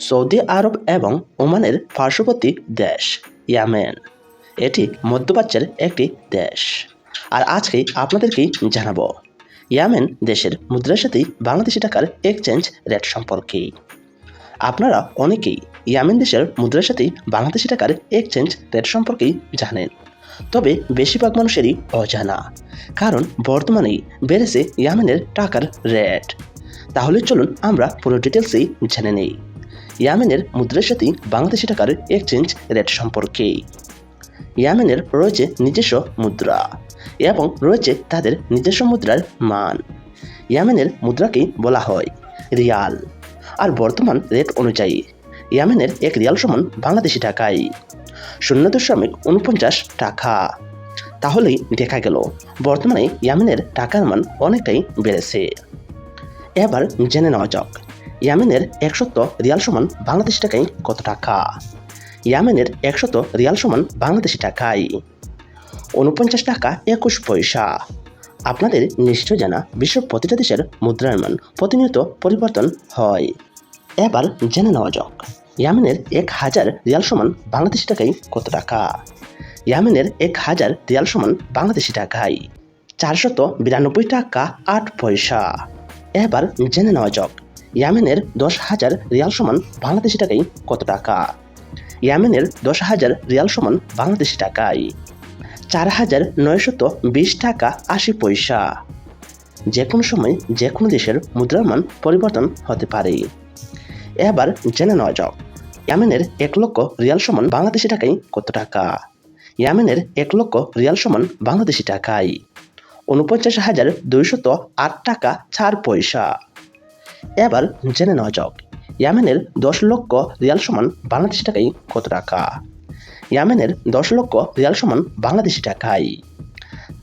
Saudi আরব এবং ওমানের পার্শ্ববর্তী দেশ, ইয়ামেন। এটি মধ্যপ্রাচ্যের একটি দেশ। আর আজকে আপনাদেরকেই জানাব, ইয়ামেন দেশের মুদ্রার সাথে বাংলাদেশি টাকার এক্সচেঞ্জ রেট সম্পর্কে। আপনারা অনেকেই ইয়ামেন দেশের মুদ্রার সাথে বাংলাদেশি টাকার এক্সচেঞ্জ রেট সম্পর্কেই জানেন, তবে বেশিরভাগ মানুষেরই অজানা। কারণ বর্তমানেই বেড়েছে ইয়ামেনের টাকার রেট তাহলে চলুন আমরা পুরো ডিটেলসেই জেনে নেই। ইয়ামেনের মুদ্রার সাথে বাংলাদেশি টাকার এক্সচেঞ্জ রেট সম্পর্কে। ইয়ামেনের রয়েছে নিজস্ব মুদ্রা এবং রয়েছে তাদের নিজস্ব মুদ্রার মান। ইয়ামেনের মুদ্রাকেই বলা হয় রিয়াল। আর বর্তমান রেট অনুযায়ী, ইয়ামেনের এক রিয়াল সমান বাংলাদেশি টাকায় শূন্য দশমিক উনপঞ্চাশ টাকা। তাহলেই দেখা গেল, বর্তমানে ইয়ামেনের টাকার মান অনেকটাই বেড়েছে। এবার জেনে নেওয়া যাক ইয়ামেনের একশত রিয়াল সমান বাংলাদেশি টাকায় কত টাকা? ইয়ামেনের একশত রিয়াল সমান বাংলাদেশি টাকায় উনপঞ্চাশ টাকা একুশ পয়সা। আপনাদের নিশ্চয় জানা বিশ্বের প্রতিটা দেশের মুদ্রার মান প্রতিনিয়ত পরিবর্তন হয়। এবার জেনে নেওয়া যাক, ইয়ামেনের এক হাজার রিয়াল সমান বাংলাদেশি টাকায় কত টাকা? ইয়ামেনের এক হাজার রিয়াল সমান বাংলাদেশি টাকায় চারশত বিরানব্বই টাকা আট পয়সা। এবার জেনে নেওয়া যাক ইয়ামেনের দশ হাজার রিয়াল সমান বাংলাদেশি টাকায় কত টাকা? ইয়ামেনের দশ হাজার রিয়াল সমান বাংলাদেশি টাকায় চার হাজার নয়শত বিশ টাকা আশি পয়সা। যে কোনো সময় যে কোনো দেশের মুদ্রার মান পরিবর্তন হতে পারে। এবার জেনে নেওয়া যাক, ইয়ামেনের এক লক্ষ রিয়াল সমান বাংলাদেশি টাকায় কত টাকা? ইয়ামেনের এক লক্ষ রিয়াল সমান বাংলাদেশি টাকায় উনপঞ্চাশ হাজার দুইশত আট টাকা চার পয়সা। এবার জেনে নেওয়া যাক, ইয়ামেনের দশ লক্ষ রিয়াল সমান বাংলাদেশি টাকায় কত টাকা? ইয়ামেনের দশ লক্ষ রিয়াল সমান বাংলাদেশি টাকায়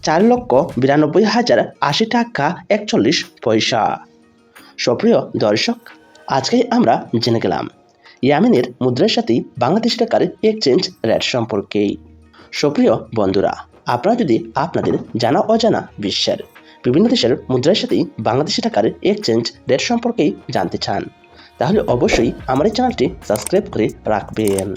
চার লক্ষ বিরানব্বই হাজার আশি টাকা একচল্লিশ পয়সা। সুপ্রিয় দর্শক আজকে আমরা জেনে গেলাম ইয়ামেনের মুদ্রার সাথে বাংলাদেশি টাকার এক্সচেঞ্জ রেট সম্পর্কে। সুপ্রিয় বন্ধুরা, আপনারা যদি আপনাদের জানা অজানা বিশ্বের বিভিন্ন দেশের মুদ্রার সাথেই বাংলাদেশি টাকার এক্সচেঞ্জ রেট সম্পর্কেই জানতে চান। তাহলে অবশ্যই আমার এই চ্যানেলটি সাবস্ক্রাইব করে রাখবেন।